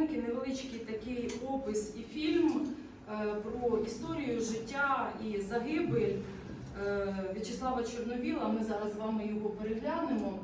коротенький, невеличкий такий опис і фільм е, про історію життя і загибель е, В'ячеслава Чорновіла. Ми зараз з вами його переглянемо.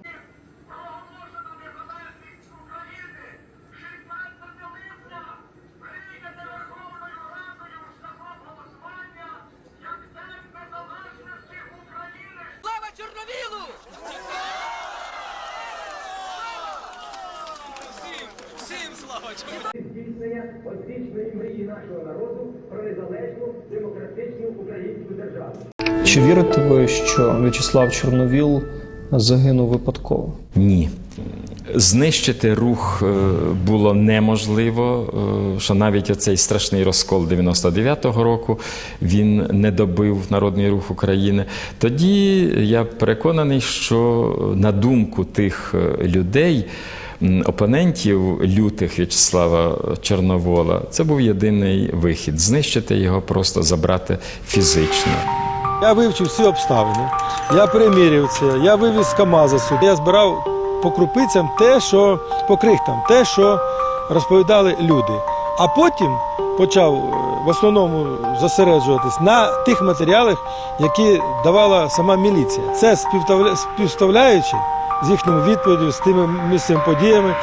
Здійснення освічної мрії нашого народу про незалежну демократичну українську державу. Чи вірите ви, що В'ячеслав Чорновіл загинув випадково? Ні. Знищити рух е, було неможливо, е, що навіть оцей страшний розкол 99-го року він не добив Народний рух України. Тоді я переконаний, що на думку тих е, людей, опонентів лютих В'ячеслава Чорновола, це був єдиний вихід знищити його, просто забрати фізично. Я вивчив всі обставини, я переміряв це, я вивіз КАМАЗа сюди. Я збирав по крупицям те, що по крихтам, те, що розповідали люди. А потім почав е, в основному зосереджуватись на тих матеріалах, які давала сама міліція. Це співставляючи з їхньою відповіддю, з тими місцевими подіями.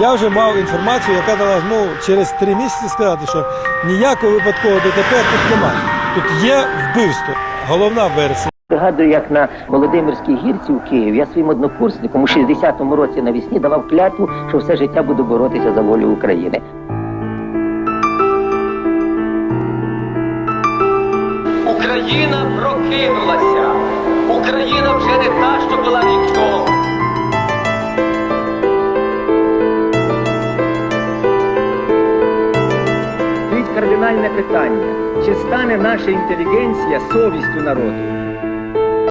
Я вже мав інформацію, яка дала змогу через три місяці сказати, що ніякого випадкового ДТП тут немає. Тут є вбивство. Головна версія. Пригадую, як на Володимирській гірці у Києві я своїм однокурсникам у 60-му році навесні давав клятву, що все життя буду боротися за волю України. Україна прокинулася! Україна вже не та, що була рік тому. Стоїть кардинальне питання: чи стане наша інтелігенція совістю народу?